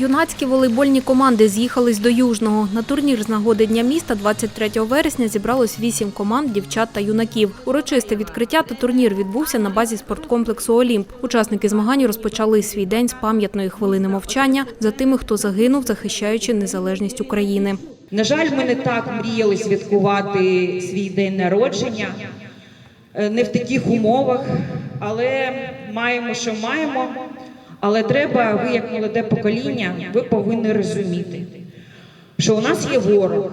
Юнацькі волейбольні команди з'їхались до Южного. На турнір з нагоди Дня міста 23 вересня зібралось вісім команд дівчат та юнаків. Урочисте відкриття та турнір відбувся на базі спорткомплексу Олімп. Учасники змагань розпочали свій день з пам'ятної хвилини мовчання за тими, хто загинув, захищаючи незалежність України. На жаль, ми не так мріяли святкувати свій день народження, е, не в таких умовах, але маємо, що маємо. Але треба, ви як молоде покоління, ви повинні розуміти, що у нас є ворог,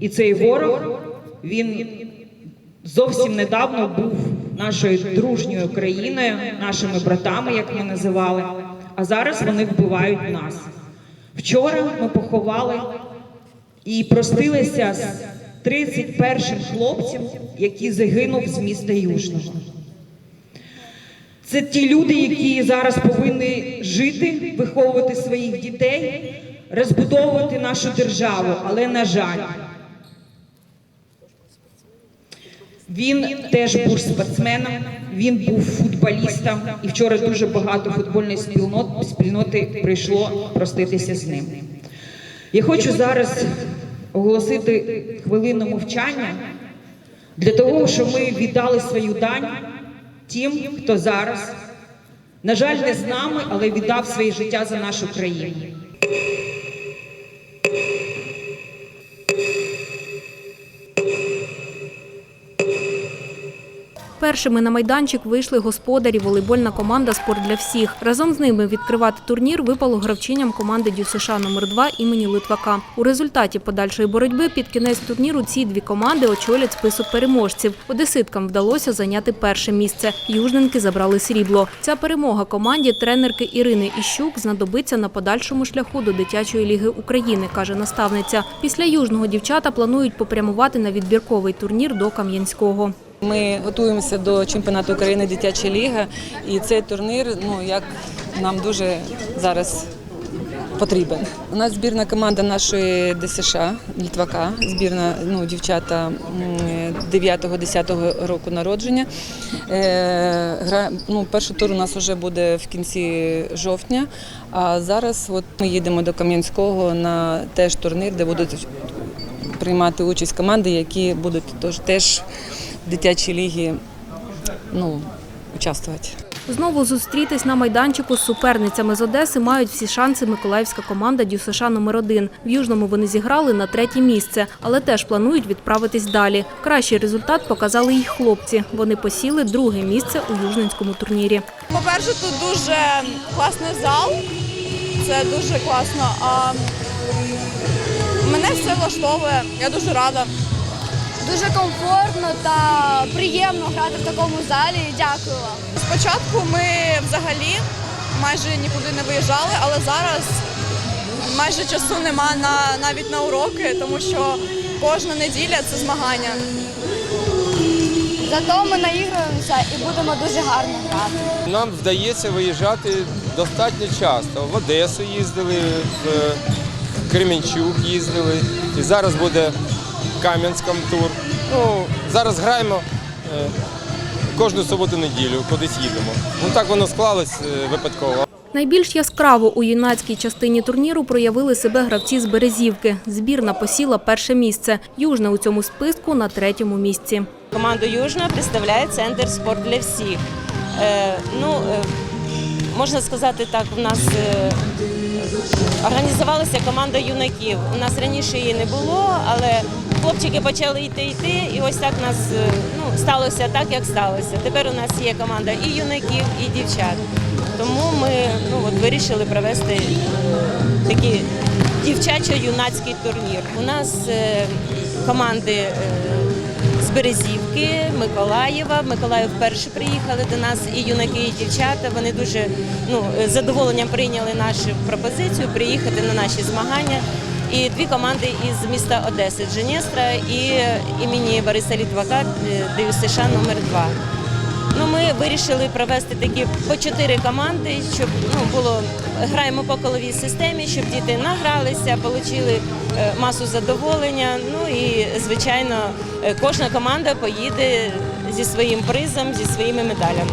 і цей ворог він зовсім недавно був нашою дружньою країною, нашими братами, як ми називали. А зараз вони вбивають нас. Вчора ми поховали і простилися з 31-м хлопцем, який загинув з міста Южного. Це ті люди, які зараз повинні жити, виховувати своїх дітей, розбудовувати нашу державу. Але на жаль, він теж був спортсменом, він був футболістом, і вчора дуже багато футбольної спільноти, прийшло проститися з ним. Я хочу зараз оголосити хвилину мовчання для того, щоб ми віддали свою дань тим, хто зараз, на жаль, не з нами, але віддав своє життя за нашу країну. Першими на майданчик вийшли господарі волейбольна команда Спорт для всіх. Разом з ними відкривати турнір випало гравчиням команди ДЮСШ номер 2 імені Литвака. У результаті подальшої боротьби під кінець турніру ці дві команди очолять список переможців. Одеситкам вдалося зайняти перше місце. Южненки забрали срібло. Ця перемога команді тренерки Ірини Іщук знадобиться на подальшому шляху до дитячої ліги України, каже наставниця. Після южного дівчата планують попрямувати на відбірковий турнір до Кам'янського. Ми готуємося до чемпіонату України дитяча ліга, і цей турнір, ну як нам дуже зараз потрібен. У нас збірна команда нашої ДСШ Літвака, збірна ну, дівчата 9-10 року народження. Е, гра, ну, перший тур у нас вже буде в кінці жовтня. А зараз от ми їдемо до Кам'янського на теж турнір, де будуть приймати участь команди, які будуть теж дитячій лігі ну, участвувати. Знову зустрітись на майданчику з суперницями з Одеси мають всі шанси миколаївська команда ДЮСШ номер 1 В Южному вони зіграли на третє місце, але теж планують відправитись далі. Кращий результат показали їх хлопці. Вони посіли друге місце у южненському турнірі. По-перше, тут дуже класний зал, це дуже класно. А мене все влаштовує, я дуже рада. Дуже комфортно та приємно грати в такому залі. Дякую вам. Спочатку ми взагалі майже нікуди не виїжджали, але зараз майже часу нема на, навіть на уроки, тому що кожна неділя це змагання. Зато ми наіграємося і будемо дуже гарно грати. Нам вдається виїжджати достатньо часто. В Одесу їздили, в Кременчук їздили. І зараз буде в Кам'янському тур. Ну, зараз граємо е, кожну суботу-неділю, кудись їдемо. Ну так воно склалось е, випадково. Найбільш яскраво у юнацькій частині турніру проявили себе гравці з Березівки. Збірна посіла перше місце. Южна у цьому списку на третьому місці. Команду Южна представляє центр спорт для всіх. Е, ну, е, можна сказати так, у нас е, організувалася команда юнаків. У нас раніше її не було, але хлопчики почали йти йти, і ось так нас е, ну, сталося так, як сталося. Тепер у нас є команда і юнаків, і дівчат. Тому ми ну, от, вирішили провести такий дівчачо-юнацький турнір. У нас е, команди. Е, Березівки, Миколаєва. Миколаїв вперше приїхали до нас і юнаки, і дівчата. Вони дуже ну, з задоволенням прийняли нашу пропозицію приїхати на наші змагання. І дві команди із міста Одеси Дженєстра і імені Бориса Літвака ДЮСШ номер 2 Ну, ми вирішили провести такі по чотири команди, щоб ну було граємо по коловій системі, щоб діти награлися, отримали масу задоволення. Ну і звичайно, е, кожна команда поїде зі своїм призом, зі своїми медалями.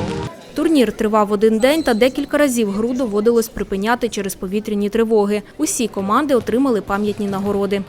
Турнір тривав один день та декілька разів гру доводилось припиняти через повітряні тривоги. Усі команди отримали пам'ятні нагороди.